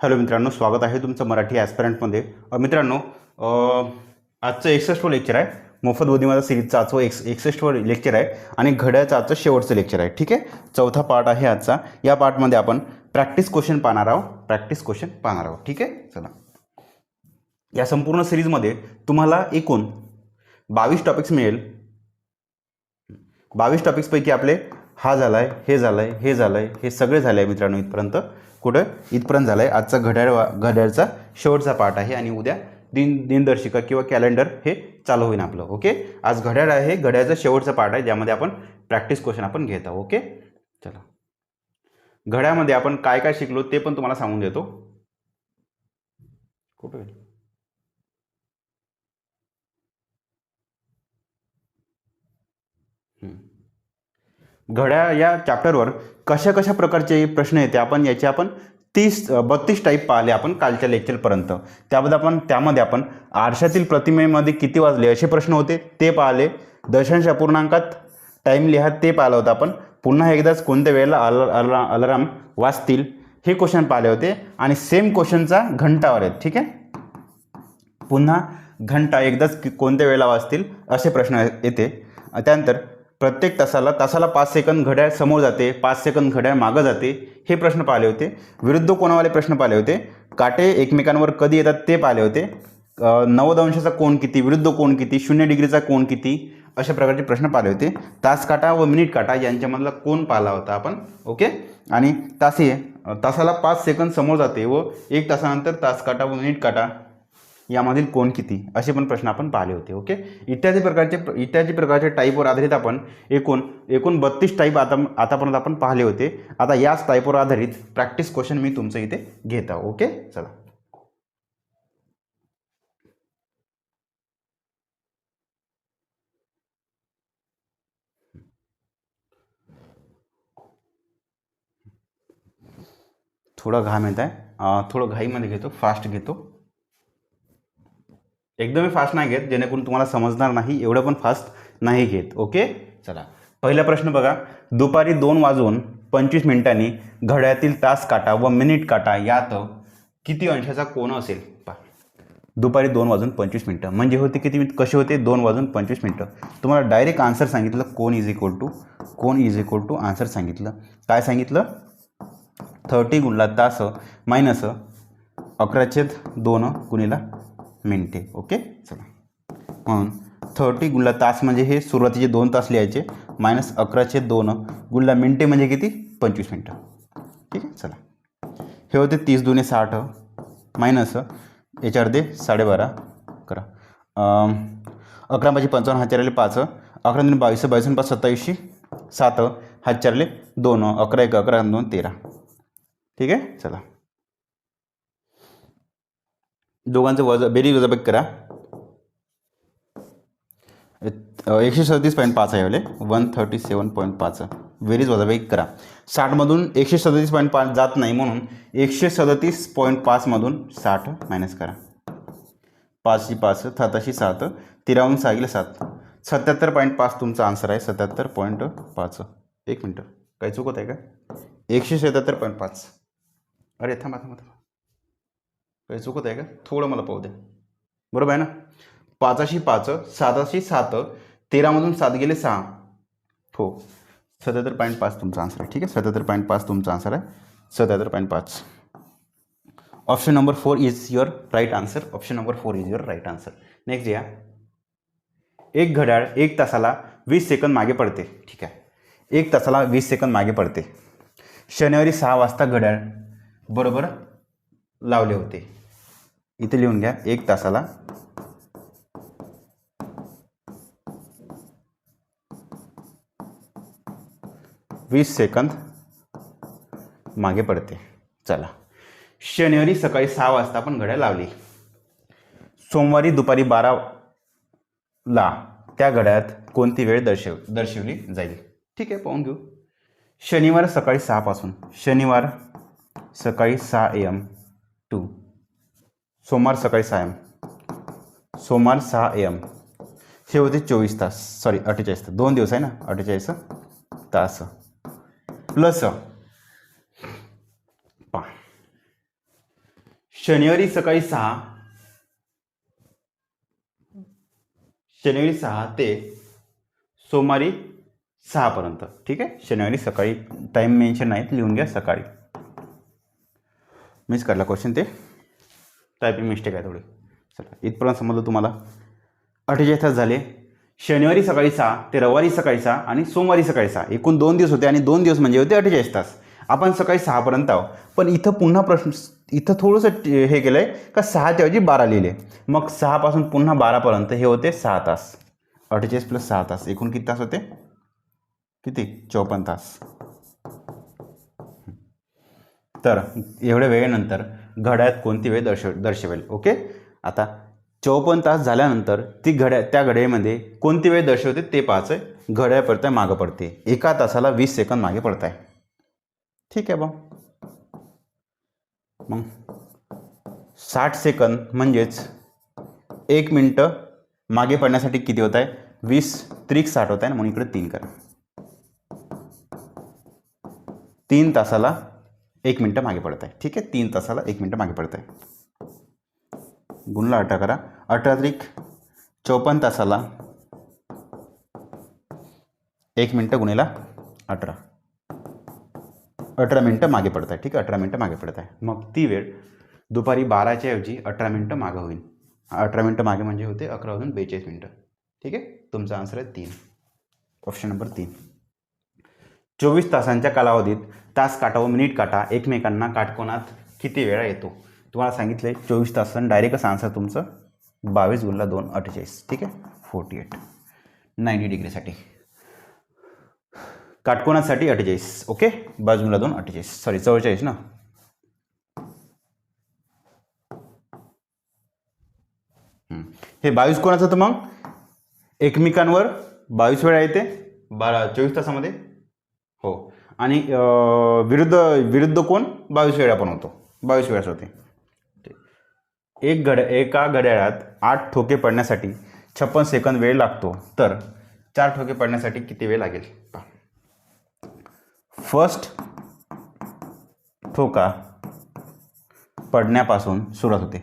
Hello मित्रांनो स्वागत आहे तुमचं मराठी ॲस्पिरंटमध्ये. मित्रांनो आजचं एकसष्टवं लेक्चर आहे. मोफत बुद्धिमत्ता सिरीजचं आजचं एक्स एकसष्टवं लेक्चर आहे आणि घड्याचं आजचं शेवटचं लेक्चर आहे ठीक आहे? चौथा पार्ट आहे आजचा. या पार्टमध्ये आपण प्रॅक्टिस क्वेश्चन पाहणार आहोत. प्रॅक्टिस क्वेश्चन पाहणार आहोत ठीक आहे? चला. या संपूर्ण सिरीजमध्ये तुम्हाला एकूण बावीस टॉपिक्स मिळेल. बावीस टॉपिक्सपैकी आपले हा झाला आहे हे झालं आहे हे झालं आहे हे सगळे झाले आहे मित्रांनो इथपर्यंत. कुठं? इथपर्यंत झालं आहे आजचा घड्याळ घड्याळचा शेवटचा पार्ट आहे आणि उद्या दिन दिनदर्शिका किंवा कॅलेंडर हे चालू होईल आपलं ओके? आज घड्याळ आहे घड्याळचा शेवटचा पार्ट आहे ज्यामध्ये आपण प्रॅक्टिस क्वेश्चन आपण घेत आहोत ओके? चला. घड्यामध्ये आपण काय काय शिकलो ते पण तुम्हाला सांगून देतो. कुठं घड्या घड्याळ या चॅप्टरवर कशा कशा प्रकारचे प्रश्न येते आपण याचे आपण तीस बत्तीस टाईप पाहिले आपण कालच्या लेक्चरपर्यंत त्याबद्दल आपण त्यामध्ये आपण आरशातील प्रतिमेमध्ये किती वाजले असे प्रश्न होते ते पाहिले. दशांश अपूर्णांकात टाईम लिहा ते पाहिलं होतं आपण. पुन्हा एकदाच कोणत्या वेळेला अल अला अलाराम वाजतील हे क्वेश्चन पाहिले होते. आणि सेम क्वेश्चनचा घंटावर आहेत ठीक आहे? पुन्हा घंटा एकदाच कोणत्या वेळेला वाजतील असे प्रश्न येते. त्यानंतर प्रत्येक तासाला तासाला पाच सेकंद घड्याळ समोर जाते पाच सेकंद घड्याळ मागं जाते हे प्रश्न पाहिले होते. विरुद्ध कोणावाले प्रश्न पाहिले होते? काटे एकमेकांवर कधी येतात ते पाहिले होते. नव्वद अंशाचा कोण किती विरुद्ध कोण किती शून्य डिग्रीचा कोण किती अशा प्रकारचे प्रश्न पाहिले होते. तास काटा व मिनिट काटा यांच्यामधला कोण पाहिला होता आपण? ओके? आणि तासे तासाला पाच सेकंद समोर जाते व एक तासानंतर तास काटा व मिनिट काटा यामधील कोण किती? असे पण प्रश्न आपण पाहिले होते ओके इत्यादी प्रकारचे इत्यादी प्रकारच्या टाईपवर आधारित आपण एकूण एकूण बत्तीस टाईप आता आतापर्यंत आपण पाहिले होते. आता याच टाईपवर आधारित प्रॅक्टिस क्वेश्चन मी तुमचं इथे घेत आहो ओके चला. थोडं घाम येत आहे. थोडं घाईमध्ये घेतो फास्ट घेतो. एकदमही फास्ट नाही घेत जेणेकरून तुम्हाला समजणार नाही एवढं पण फास्ट नाही घेत. ओके? चला. पहिला प्रश्न बघा. दुपारी दोन वाजून पंचवीस मिनिटांनी घड्यातील तास काटा व मिनिट काटा यात किती अंशाचा कोण असेल? पा दुपारी दोन वाजून पंचवीस मिनटं. म्हणजे होते किती मिनिट? कसे होते? दोन वाजून पंचवीस मिनटं. तुम्हाला डायरेक्ट आन्सर सांगितलं कोण इज इक्वल टू कोण इज इक्वल टू आन्सर सांगितलं. काय सांगितलं? थर्टी गुणला तास मायनस अकराशेद दोन गुणीला मिनटे ओके? चला. म्हणून थर्टी गुल्ला तास म्हणजे हे सुरुवातीचे दोन तास लिहायचे मायनस अकराचे दोन गुल्ला मिनटे म्हणजे किती? पंचवीस मिनटं. ठीक आहे? चला. हे होते तीस दुने साठ मायनस याच्यावर दे साडेबारा करा. अकरा माझी पंचावन्न हात चारले पाच अकरा दोन बावीस बावीस पाच सत्तावीसशे सात हात चारले दोन अकरा एक अकरा दोन तेरा. ठीक आहे? चला. दोघांचं वजा बेरीज वजाबाकी करा. एकशे सदतीस पॉईंट पाच आहे वाले वन थर्टी सेवन पॉईंट पाच. बेरीज वजाबाकी करा. साठमधून एकशे सदतीस पॉईंट पाच जात नाही म्हणून एकशे सदतीस पॉईंट पाचमधून साठ मायनस करा. पाचशे पाच साताशे सात तिरावन्न सहा गेले सात. सत्याहत्तर पॉईंट पाच तुमचा आन्सर आहे. सत्याहत्तर पॉईंट पाच. एक मिनटं. काही चुकत आहे का? एकशे सत्याहत्तर पॉईंट पाच. अरे थांबा थांबा थांबा. काही चुकत आहे का? थोडं मला पाहू द्या बरोबर आहे ना? पाचाशी पाच साताशी सात तेरामधून सात गेले सहा. हो. सत्याहत्तर पॉईंट पाच तुमचा आन्सर आहे. ठीक आहे? सत्याहत्तर पॉईंट पाच तुमचा आन्सर आहे. सत्याहत्तर पॉईंट पाच. Option number four is your right answer option number four is your right answer next या. एक घड्याळ एक तासाला वीस सेकंद मागे पडते. ठीक आहे? एक तासाला वीस सेकंद मागे पडते. शनिवारी सहा वाजता घड्याळ बरोबर लावले होते. इथे लिहून घ्या एक तासाला. वीस सेकंद मागे पडते. चला. शनिवारी सकाळी सहा वाजता आपण घड्याळ लावली. सोमवारी दुपारी बारा ला त्या घड्याळात कोणती वेळ दर्शव दर्शवली जाईल? ठीक आहे पाहून घेऊ. शनिवार सकाळी सहापासून. शनिवार सकाळी सहा एम टू. सोमवार सकाळी सहा एम. सोमवार सहा एम. हे होते चोवीस तास. सॉरी अठ्ठेचाळीस तास. दोन दिवस आहे ना? अठ्ठेचाळीस तास. प्लस पा शनिवारी सकाळी सहा. शनिवारी सहा ते सोमवारी सहापर्यंत ठीक आहे? शनिवारी सकाळी. टाईम मेन्शन नाहीत. लिहून घ्या सकाळी. मिस काढला क्वेश्चन ते. टायपिंग मिस्टेक आहे थोडी चला इथपर्यंत समजलं तुम्हाला अठ्ठेचाळीस तास झाले. शनिवारी सकाळी सहा ते रविवारी सकाळी सहा आणि सोमवारी सकाळी सहा. एकूण दोन दिवस होते आणि दोन दिवस म्हणजे होते अठ्ठेचाळीस तास. आपण सकाळी सहापर्यंत आहो पण इथं पुन्हा प्रश्न इथं थोडंसं हे केलं आहे का सहाच्या ऐवजी बारा लिहिले. मग सहापासून पुन्हा बारापर्यंत हे होते सहा तास. अठ्ठेचाळीस प्लस सहा तास. एकूण किती तास होते? किती? चौपन्न तास. तर एवढ्या वेळेनंतर घड्यात कोणती वेळ दर्शव दर्शवेल? ओके? आता चौपन्न तास झाल्यानंतर ती घड्या त्या घड्यामध्ये कोणती वेळ दर्शवते ते पाहायचं आहे घड्याळ पडतंय मागं पडते. एका तासाला वीस सेकंद मागे पडत आहे ठीक आहे बा. मग साठ सेकंद म्हणजेच एक मिनटं मागे पडण्यासाठी किती होत आहे वीस त्रिक साठ होत आहे ना म्हणून इकडे तीन करा. तीन तासाला एक मिनटं मागे पडत आहे ठीक आहे? तीन तासाला एक मिनटं मागे पडत आहे गुणला अठरा करा. अठरा त्रिक चौपन्न तासाला एक मिनटं गुणेला अठरा. अठरा मिनटं मागे पडत आहे ठीक आहे? अठरा मिनटं मागे पडत आहे मग ती वेळ दुपारी बाराच्या ऐवजी अठरा मिनटं मागं होईल. अठरा मिनटं मागे म्हणजे होते अकरा वाजून बेचाळीस मिनटं. ठीक आहे? तुमचा आन्सर आहे तीन. ऑप्शन नंबर तीन. चोवीस तासांच्या कालावधीत तास काटा व मिनिट काटा एकमेकांना काटकोणात किती वेळा येतो? तुम्हाला सांगितलं आहे चोवीस तासांनी डायरेक्टच आन्सर तुमचं बावीस गुणला दोन अठ्ठेचाळीस. ठीक आहे? फोर्टी एट नाईंटी डिग्रीसाठी काटकोणासाठी अठ्ठेचाळीस. ओके बाजूला दोन अठ्ठेचाळीस. सॉरी चव्वेचाळीस ना? हे बावीस कोणाचं तर मग? एकमेकांवर बावीस वेळा येते. बारा चोवीस तासामध्ये आणि विरुद्ध विरुद्ध कोण? बावीस वेळा पण होतो. बावीस वेळाच होते एक घड्या एका घड्याळात आठ ठोके पडण्यासाठी छप्पन सेकंद वेळ लागतो. तर चार ठोके पडण्यासाठी किती वेळ लागेल? पहा. फर्स्ट ठोका पडण्यापासून सुरुवात होते.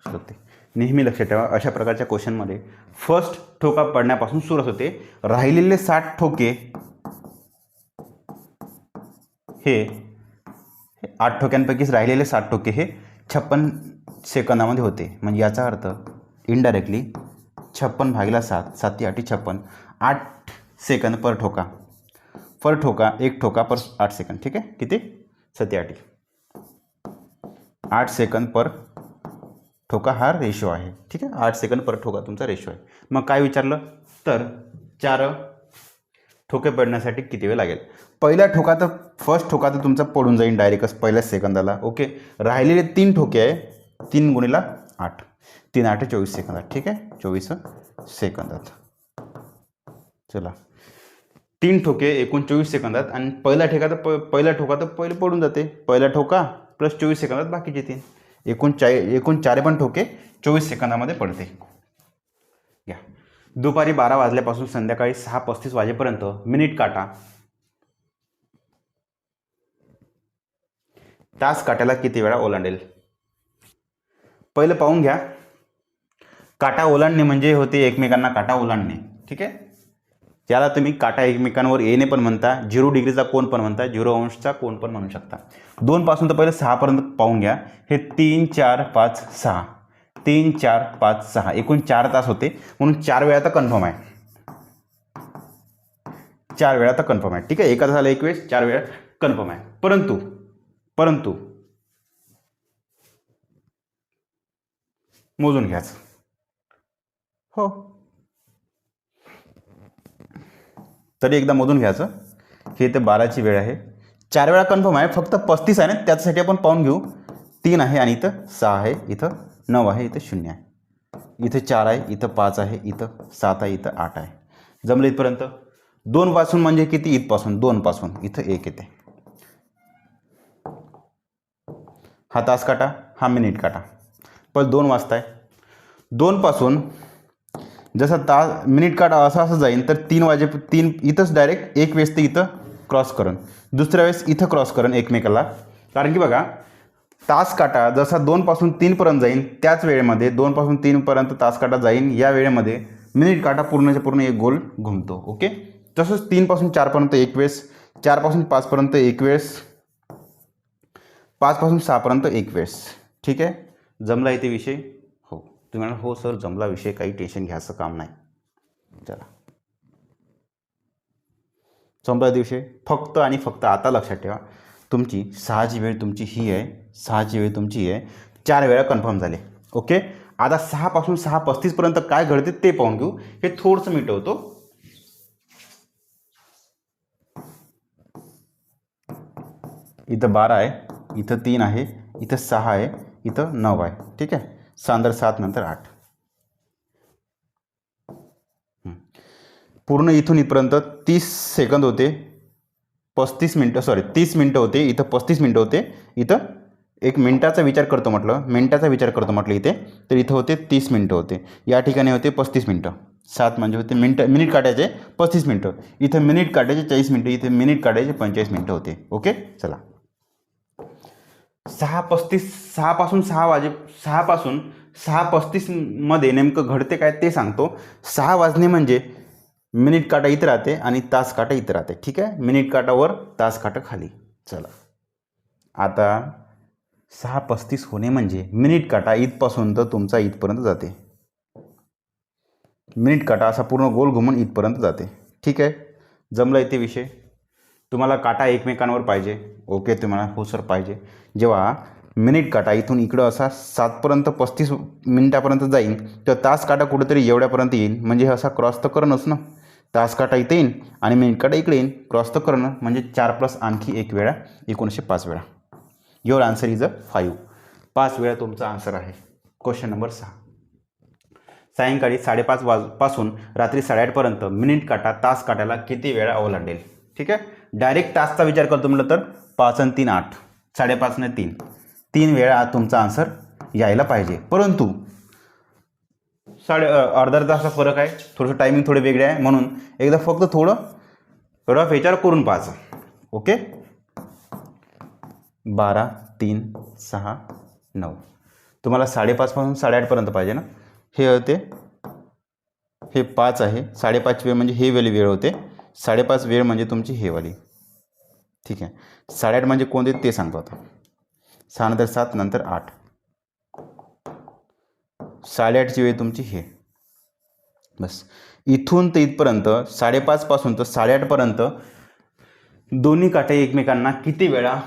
सुरुवात होते. नेहमी लक्षात ठेवा. अशा प्रकारच्या क्वेश्चनमध्ये फर्स्ट ठोका पडण्यापासून सुरुवात होते. राहिलेले साठ ठोके हे आठ ठोक्यांपैकीच राहिलेले साठ ठोके हे छप्पन सेकंदामध्ये होते. म्हणजे याचा अर्थ इनडायरेक्टली छप्पन भागीला सात साती आठी छप्पन. आठ सेकंद पर ठोका. पर ठोका एक ठोका पर आठ सेकंद. ठीक आहे? किती? सती आठी. आठ सेकंद पर ठोका हा रेशो आहे. ठीक आहे? आठ सेकंद पर ठोका तुमचा रेशो आहे. मग काय विचारलं? तर चार ठोके पडण्यासाठी किती वेळ लागेल? पहिला ठोका तर फर्स्ट ठोका तर तुमचा पडून जाईल डायरेक्टच पहिल्याच सेकंदाला ओके राहिलेले तीन ठोके आहे तीन गुणीला आठ. तीन आठ चोवीस सेकंदात ठीक आहे? चोवीस सेकंदात चला. तीन ठोके एकूण चोवीस सेकंदात आणि पहिला ठेका तर प पहिला ठोका तर पहिले पडून जाते. पहिला ठोका प्लस चोवीस सेकंदात बाकीचे तीन. एकूण चा एकूण चारे पण ठोके चोवीस सेकंदामध्ये पडते. घ्या. दुपारी बारा वाजल्यापासून संध्याकाळी सहा पस्तीस वाजेपर्यंत मिनिट काटा. तास काट्याला किती वेळा ओलांडेल? पहिलं पाहून घ्या. काटा ओलांडणे म्हणजे होते एकमेकांना काटा ओलांडणे. ठीक आहे? याला तुम्ही काटा एकमेकांवर येणे पण म्हणता झिरो डिग्रीचा कोण पण म्हणता झिरो अंशचा कोण पण म्हणू शकता. दोनपासून तर पहिले सहापर्यंत पाहून घ्या. हे तीन चार पाच सहा. तीन चार पाच सहा. एकूण चार तास होते. म्हणून चार वेळा तर कन्फर्म आहे. चार वेळा तर कन्फर्म आहे. ठीक आहे? एका तासाला एक वेळेस चार वेळा कन्फर्म आहे. परंतु परंतु मोजून घ्यायचं हो. तरी एकदा मोजून घ्यायचं. हे इथे बाराची वेळ आहे. चार वेळा कन्फर्म आहे. फक्त पस्तीस आहे ना? त्याच्यासाठी आपण पाहून घेऊ. तीन आहे आणि इथं सहा आहे. इथं नऊ आहे. इथं शून्य आहे. इथं चार आहे. इथं पाच आहे. इथं सात आहे. इथं आठ आहे. जमलं इथपर्यंत? दोनपासून म्हणजे किती? इथपासून. दोनपासून इथं एक येते. हा तास काटा. हा मिनिट काटा. पण दोन वाजता आहे दोनपासून जसं तास मिनिट काटा असं असं जाईन तर तीन वाजे तीन इथंच डायरेक्ट एक वेळेस ते इथं क्रॉस करण. दुसऱ्या वेळेस इथं क्रॉस करण एकमेकाला. कारण की बघा तास काटा जसा दोनपासून तीनपर्यंत जाईन त्याच वेळेमध्ये दोनपासून तीनपर्यंत तास काटा जाईन या वेळेमध्ये मिनिट काटा पूर्णच्या पूर्ण एक गोल घुमतो ओके? तसंच तीनपासून चारपर्यंत एक वेळेस चारपासून पाचपर्यंत एक वेळेस पाचपासून सहापर्यंत एक वेळेस. ठीक आहे? जमला इथे विषय? तुम्ही म्हणाल हो सर जमला विषय काही टेन्शन घ्यायचं काम नाही. चला. संपला दिवशी फक्त आणि फक्त आता लक्षात ठेवा तुमची सहाची वेळ तुमची ही आहे सहाची वेळ तुमची ही आहे. चार वेळा कन्फर्म झाले. ओके आता सहापासून सहा पस्तीसपर्यंत काय घडते ते पाहून घेऊ. हे थोडंसं मिटवतो इथं बारा आहे इथं तीन आहे इथं सहा आहे इथं नऊ आहे. ठीक आहे? सांदर सात नंतर आठ. पूर्ण इथून इथपर्यंत तीस सेकंद होते पस्तीस मिनटं सॉरी तीस मिनटं होते इथं पस्तीस मिनटं होते इथं एक मिनटाचा विचार करतो म्हटलं मिनटाचा विचार करतो म्हटलं इथे तर इथं होते तीस मिनटं होते. या ठिकाणी होते पस्तीस मिनटं. सात म्हणजे होते मिनटं मिनिट काढायचे पस्तीस मिनटं. इथं मिनिट काढायचे चाळीस मिनटं इथे मिनिट काढायचे पंचेचाळीस मिनटं होते. ओके? चला. सहा पस्तीस सहापासून सहा वाजे सहापासून सहा पस्तीसमध्ये नेमकं घडते काय ते सांगतो. सहा वाजणे म्हणजे मिनिट काटा इथं राहते आणि तास काटा इथं राहते. ठीक आहे? मिनिट काटावर तास काटा खाली. चला. आता सहा पस्तीस होणे म्हणजे मिनिट काटा इथपासून तर तुमचा इथपर्यंत जाते. मिनिट काटा असा पूर्ण गोल घुमून इथपर्यंत जाते. ठीक आहे? जमलं इथे विषय? तुम्हाला काटा एकमेकांवर पाहिजे. ओके तुम्हाला हो सर पाहिजे. जेव्हा मिनिट काटा इथून इकडं असा सातपर्यंत पस्तीस मिनिटापर्यंत जाईल तर तास काटा कुठेतरी एवढ्यापर्यंत येईल. म्हणजे असा क्रॉस तर करणंच ना. तास काटा इथे येईन आणि मिनिट काटा इकडे येईन. क्रॉस तर करणं म्हणजे चार प्लस आणखी एक वेळा एकोणीसशे पाच वेळा. Your answer is a five पाच वेळा तुमचा आन्सर आहे. क्वेश्चन नंबर सहा. सायंकाळी साडेपाच वाजपासून रात्री साडेआठपर्यंत मिनिट काटा तास काटायला किती वेळा ओलांडेल ठीक आहे? डायरेक्ट तासचा विचार करतो म्हटलं तर पाच आणि तीन आठ. साडेपाच आणि तीन. तीन वेळा तुमचा आन्सर यायला पाहिजे. परंतु साडे अर्धा अर्धा तासाचा फरक आहे. थोडंसं टायमिंग थोडे वेगळे आहे. म्हणून एकदा फक्त थोडं रफ विचार करून पाहायचं ओके बारा तीन सहा नऊ. तुम्हाला साडेपाचपासून साडेआठपर्यंत पाहिजे ना? हे होते हे पाच आहे. साडेपाच वेळ म्हणजे हे वेळी वेळ होते. साडेपाच वेळ म्हणजे तुमची हेवाली ठीक आहे. साडेआठ म्हणजे कोणते ते सांगतो आता. सहा नंतर सात नंतर आठ. साडेआठची वेळ तुमची हे. बस. इथून ते इथपर्यंत साडेपाचपासून तर साडेआठपर्यंत दोन्ही काटे एकमेकांना किती वेळा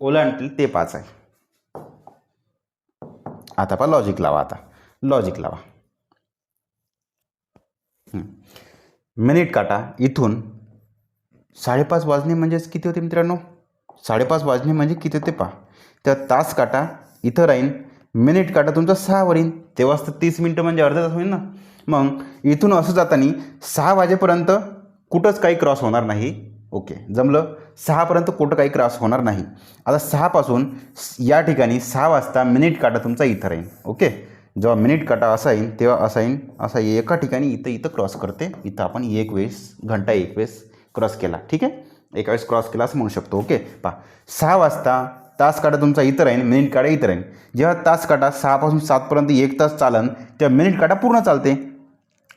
ओलांडतील ते पाच आहे. आता पहा लॉजिक लावा आता. लॉजिक लावा. हं. मिनिट काटा इथून साडेपाच वाजणे म्हणजेच किती होते मित्रांनो? साडेपाच वाजणे म्हणजे किती होते पहा. त्या तास काटा इथं राहीन. मिनिट काटा तुमचा सहावर येईन तेव्हाच तर तीस मिनटं म्हणजे अर्धा तास होईल ना. मग इथून असं जाताना सहा वाजेपर्यंत कुठंच काही क्रॉस होणार नाही. ओके जमलं? सहापर्यंत कुठं काही क्रॉस होणार नाही. आता सहापासून या ठिकाणी सहा वाजता मिनिट काटा तुमचा इथं राहील ओके? जेव्हा मिनिट काटा असा तेव्हा असा असा एका ठिकाणी इथं इथं क्रॉस करते. इथं आपण एक वेळेस घंटा एक वेळेस क्रॉस केला. ठीक आहे? एका वेळेस क्रॉस केला असं म्हणू शकतो. ओके? पहा. सहा वाजता तास काटा तुमचा इथं राहील मिनिट काटा इथं राहील. जेव्हा तास काटा सहापासून सातपर्यंत एक तास चालन तेव्हा मिनिट काटा पूर्ण चालते.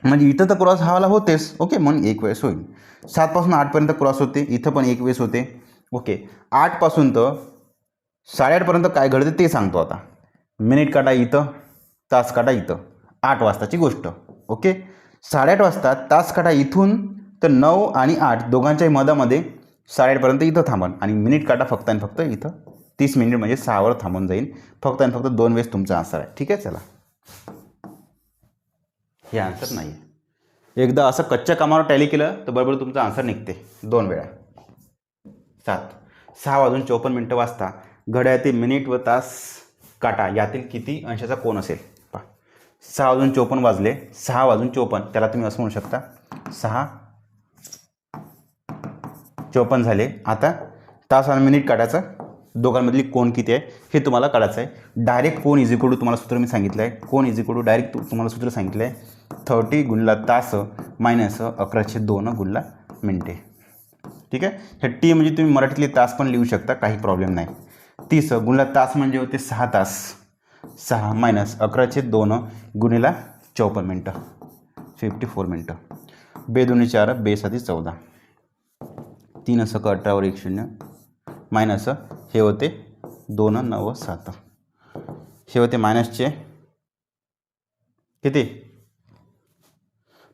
म्हणजे इथं तर क्रॉस हावाला होतेच. ओके? म्हणून एक वेळेस होईल. सातपासून आठपर्यंत क्रॉस होते. इथं पण एक वेळेस होते. ओके? आठपासून तर साडेआठपर्यंत काय घडते ते सांगतो आता. मिनिट काटा इथं तासकाटा इथं. आठ वाजताची गोष्ट. ओके? साडेआठ वाजता तासकाटा इथून तर नऊ आणि आठ दोघांच्याही मधामध्ये साडेआठपर्यंत इथं थांबन. आणि मिनिट काटा फक्त आणि फक्त इथं. तीस मिनिट म्हणजे सहावर थांबून जाईल फक्त आणि फक्त दोन वेळेस तुमचा आन्सर आहे. ठीक आहे? चला. हे आन्सर नाही आहे एकदा असं कच्च्या कामावर टॅली केलं तर बरोबर तुमचा आन्सर निघते. दोन वेळा. सात. सहा वाजून चोपन्न मिनटं वाजता. घड्याळातील मिनिट व तास काटा. यातील किती अंशाचा कोण असेल? सहा वाजून चोपन्न वाजले. सहा वाजून चोपन्न. त्याला तुम्ही असं म्हणू शकता. सहा चोपन्न झाले. आता तास आणि मिनिट काढायचं. दोघांमधली कोण किती आहे हे तुम्हाला काढायचं आहे. डायरेक्ट कोण इज इक्वल टू तुम्हाला सूत्र मी सांगितलं आहे. कोण इज इक्वल टू डायरेक्ट तुम्हाला सूत्र सांगितलं आहे. थर्टी गुणला तास मायनस अकराशे दोन गुणला मिनटे ठीक आहे? हे टी म्हणजे तुम्ही मराठीतले तास पण लिहू शकता. काही प्रॉब्लेम नाही. तीस गुणला तास म्हणजे होते सहा तास. सहा मायनस अकराचे दोन गुणिला चौपन्न मिनटं फिफ्टी फोर मिनटं बे दोन्ही चार बेसाती चौदा. तीन असं अठरावर एक शून्य. मायनस हे होते दोन नव सात. हे होते मायनसचे किती?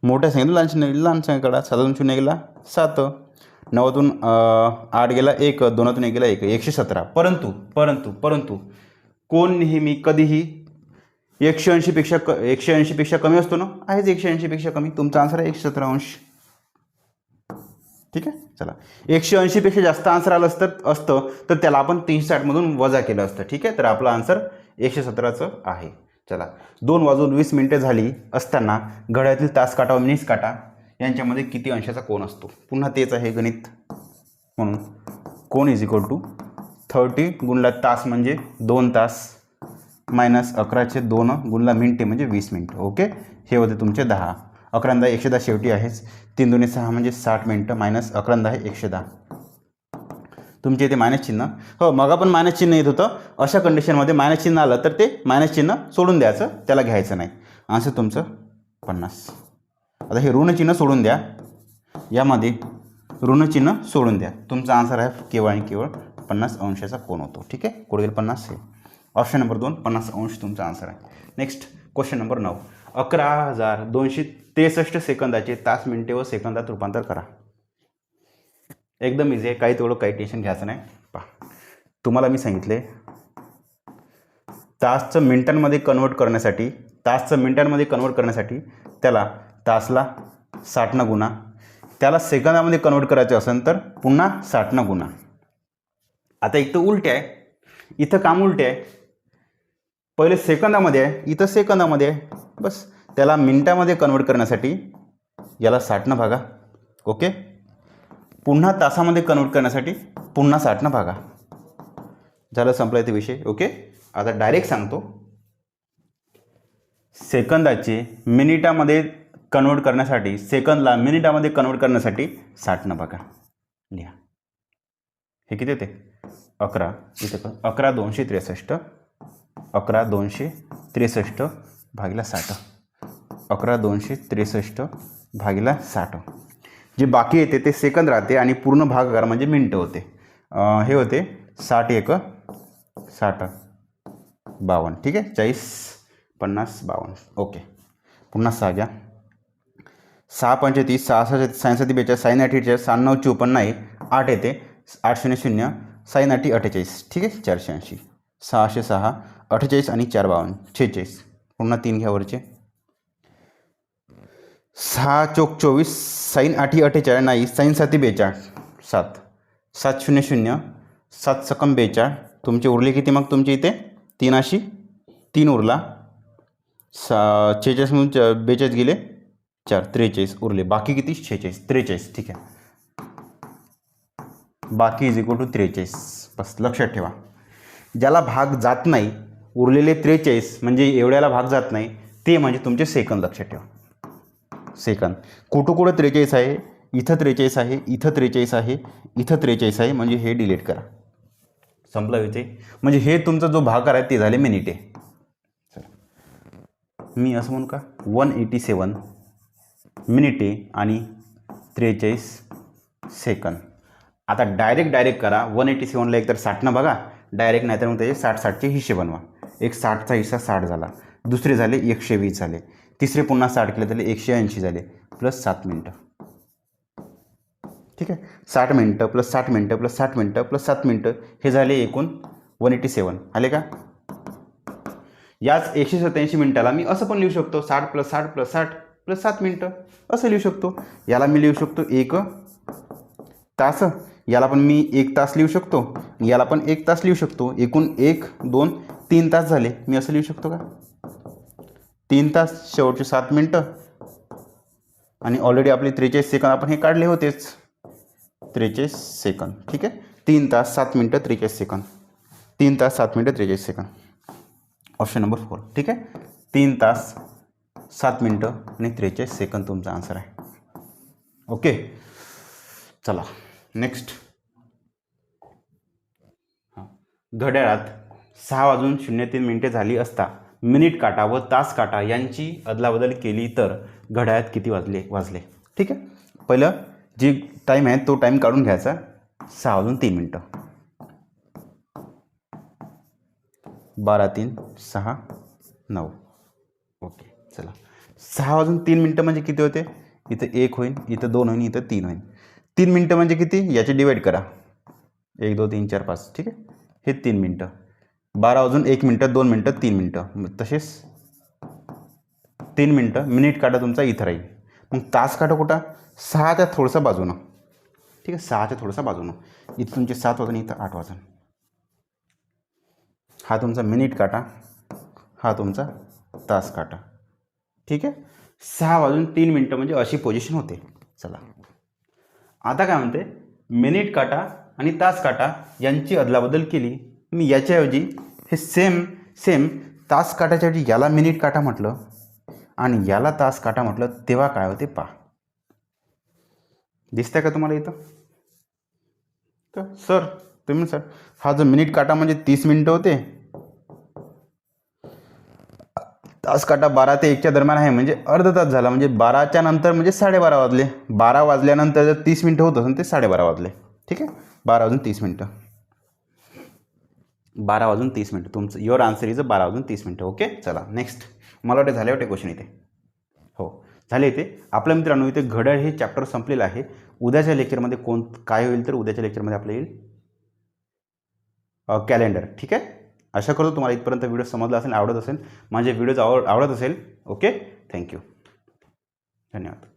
मोठ्या सांगितलं लहान शून्य लहान संख्याकडा सातातून शून्य गेला सात. नवातून आठ गेला एक. दोनातून एक गेला एक. एकशे सतरा. परंतु परंतु परंतु कोण नेहमी कधीही एकशे ऐंशीपेक्षा क एकशे ऐंशीपेक्षा कमी असतो ना? आहेच एकशे ऐंशीपेक्षा कमी. तुमचा आन्सर आहे एकशे सतरा अंश ठीक आहे? चला. एकशे ऐंशीपेक्षा जास्त आन्सर आलं असतं असतं तर त्याला आपण तीनशे साठमधून वजा केलं असतं. ठीक आहे? तर आपलं आन्सर एकशे सतराचं आहे. चला. दोन वाजून वीस मिनटे झाली असताना घड्यातील तास काटा व मिनिस काटा. यांच्यामध्ये किती अंशाचा कोण असतो? पुन्हा तेच आहे गणित. म्हणून कोण इज इक्वल टू थर्टी गुणला तास म्हणजे दोन तास. मायनस अकराचे दोन गुणला मिनटे म्हणजे वीस मिनटं. ओके? हे होते तुमचे दहा. अकरांदा एकशे दहा शेवटी आहेच. तीन दोन्ही सहा म्हणजे साठ मिनटं. मायनस अकरांदा आहे एकशे दहा. तुमचे इथे मायनस चिन्ह. हो मग पण मायनस चिन्ह येत होतं. अशा कंडिशनमध्ये मायनस चिन्ह आलं तर ते मायनस चिन्ह सोडून द्यायचं. त्याला घ्यायचं नाही. असं तुमचं पन्नास. आता हे ऋणचिन्ह सोडून द्या. यामध्ये ऋणचिन्ह सोडून द्या. तुमचा आन्सर आहे केवळ आणि केवळ पन्नास अंशाचा कोण होतो ठीक आहे? कोडगेल पन्नास हे ऑप्शन नंबर दोन पन्नास अंश तुमचा आन्सर आहे. नेक्स्ट क्वेश्चन नंबर नऊ. अकरा हजार दोनशे त्रेसष्ट सेकंदाचे तास मिनिटे व सेकंदात रूपांतर करा. एकदम इझी आहे. काही तेवढं काही टेन्शन घ्यायचं नाही. पहा. तुम्हाला मी सांगितले तासचं मिनिटांमध्ये कन्वर्ट करण्यासाठी तासचं मिनिटांमध्ये कन्वर्ट करण्यासाठी त्याला तासला साठनं गुणा. त्याला सेकंदामध्ये कन्वर्ट करायचं असेल तर पुन्हा साठनं गुणा. आता एक तर उलटे आहे. इथं काम उलटे आहे. पहिले सेकंदामध्ये आहे. इथं सेकंदामध्ये आहे. बस. त्याला मिनिटामध्ये कन्वर्ट करण्यासाठी याला साठनं भागा. ओके? पुन्हा तासामध्ये कन्वर्ट करण्यासाठी पुन्हा साठनं भागा. झालं संपला इथे विषय. ओके? आता डायरेक्ट सांगतो. सेकंदाचे मिनिटामध्ये कन्वर्ट करण्यासाठी सेकंदला मिनिटामध्ये कन्वर्ट करण्यासाठी साठनं बघा लिहा. हे किती येते अकरा. इथे पण अकरा दोनशे त्रेसष्ट. अकरा दोनशे त्रेसष्ट भागीला साठ. अकरा दोनशे त्रेसष्ट भागीला साठ. जे बाकी येते ते सेकंद राहते आणि पूर्ण भागाकार म्हणजे मिनटं होते. हे होते साठ एक साठ बावन्न. ठीक आहे? चाळीस पन्नास बावन्न. ओके. पुन्हा सहा घ्या. सहा पंचेतीस सहा सहा सायन्सती बेचाळीस साईन अठ्ठेचाळीस सहा नऊ चोपन्न आहे. आठ येते. आठ शून्य शून्य. साईन अठी अठ्ठेचाळीस. ठीक आहे? चारशे ऐंशी. सहाशे सहा अठ्ठेचाळीस आणि चार बावन्न. छेचाळीस. पुन्हा तीन घ्या वरचे. सहा चोक चोवीस साईन आठी अठ्ठेचाळीस नाही साईन साती बेचाळ. सात. सात शून्य शून्य सात सकम बेचाळ. तुमचे उरले किती मग तुमचे इथे? तीन अशी. तीन उरला. सा छेचाळीसमधून च बेचाळीस गेले. चार. त्रेचाळीस उरले. बाकी किती? छेचाळीस. त्रेचाळीस. ठीक आहे. बाकी इज इक्वल टू त्रेचाळीस. बस लक्षात ठेवा. ज्याला भाग जात नाही उरलेले त्रेचाळीस म्हणजे एवढ्याला भाग जात नाही ते म्हणजे तुमचे सेकंद लक्षात ठेवा. सेकंद. कुठं कुठं त्रेचाळीस आहे? इथं त्रेचाळीस आहे इथं त्रेचाळीस आहे इथं त्रेचाळीस आहे म्हणजे हे डिलीट करा. संपला विषय म्हणजे हे तुमचा जो भाग आहे ते झाले मिनिटे मी असं म्हणू का? वन एटी सेवन मिनिटे आणि त्रेचाळीस सेकंद आता डायरेक्ट डायरेक्ट करा. वन एटी सेवनला एकतर साठनं बघा. डायरेक्ट नाही तर मग त्याचे साठ साठचे हिस्से बनवा. एक साठचा हिस्सा साठ झाला. दुसरे झाले एकशे वीस झाले. तिसरे पुन्हा साठ केले त्याला एकशे ऐंशी झाले. प्लस सात मिनटं. ठीक आहे? साठ मिनटं प्लस साठ मिनटं प्लस साठ मिनटं प्लस सात मिनटं. हे झाले एकूण वन एटी सेवन आले का? याच एकशे सत्याऐंशी मिनटाला मी असं पण लिहू शकतो. साठ प्लस साठ प्लस साठ प्लस सात मिनटं. असं लिहू शकतो. याला मी लिहू शकतो एक तास. याला पण मी एक तास लिहू शकतो. याला पण एक तास लिहू शकतो. एकूण एक दोन तीन तास झाले. मी असं लिहू शकतो का? तीन तास शेवटचे सात मिनटं. आणि ऑलरेडी आपले त्रेचाळीस सेकंद आपण हे काढले होतेच. त्रेचाळीस सेकंद ठीक आहे? तीन तास सात मिनटं त्रेचाळीस सेकंद तीन तास सात मिनटं त्रेचाळीस सेकंद ऑप्शन नंबर फोर ठीक आहे? तीन तास सात मिनटं आणि त्रेचाळीस सेकंद तुमचा आन्सर आहे. ओके चला. नेक्स्ट घड्याळात सहा वाजून शून्य तीन मिनिटे झाली असता मिनिट काटा व तास काटा यांची अदलाबदल केली तर घड्याळात किती वाजले? वाजले. ठीक आहे? पहिलं जे टाईम आहे तो टाईम काढून घ्यायचा. सहा वाजून तीन मिनटं. बारा तीन सहा नऊ. ओके चला. सहा वाजून तीन मिनटं म्हणजे किती होते? इथं एक होईल इथं दोन होईल इथं तीन होईल तीन मिनटं म्हणजे किती? याचे डिवाईड करा. एक दोन तीन चार पाच. ठीक आहे? हे तीन मिनटं. बारा वाजून एक मिनटं दोन मिनटं तीन मिनटं. मग तसेच. तीन मिनटं. मिनिट काटा तुमचा इथं राहील. मग तास काटा कुठं? सहाच्या थोडंसं बाजूनं. ठीक आहे? सहाच्या थोडंसं बाजूनं. इथं तुमचे सात वाजून इथं आठ वाजून. हा तुमचा मिनिट काटा हा तुमचा तास काटा ठीक आहे? सहा वाजून तीन मिनटं म्हणजे अशी पोझिशन होते. चला. आता काय म्हणते? मिनिट काटा आणि तास काटा यांची अदलाबदल केली. मी याच्याऐवजी हे सेम सेम तास काटाच्याऐवजी याला मिनिट काटा म्हटलं. आणि याला तास काटा म्हटलं तेव्हा काय होते पा दिसतंय का तुम्हाला इथं? तर सर तुम्ही सर हा जो मिनिट काटा म्हणजे तीस मिनटं होते तास काटा बारा ते एकच्या दरम्यान आहे. म्हणजे अर्धा तास झाला. म्हणजे बाराच्या नंतर म्हणजे साडेबारा वाजले. बारा वाजल्यानंतर जर तीस मिनटं होत असेल ते साडेबारा वाजले. ठीक आहे? बारा वाजून तीस मिनटं. बारा वाजून तीस मिनटं. तुमचं युअर आन्सर इज बारा वाजून तीस मिनटं. ओके? चला नेक्स्ट मला वाटते झाले वाटते क्वेश्चन इथे. हो. झाले इथे. आपल्या मित्रांनो इथे घड्याळ हे चॅप्टर संपलेलं आहे. उद्याच्या लेक्चरमध्ये कोण काय होईल तर उद्याच्या लेक्चरमध्ये आपलं येईल कॅलेंडर ठीक आहे? आशा करतो तुम्हाला इथपर्यंत व्हिडिओ समजला असेल आवडत असेल. माझे व्हिडिओज आवड आवडत असेल. ओके? Thank you. धन्यवाद.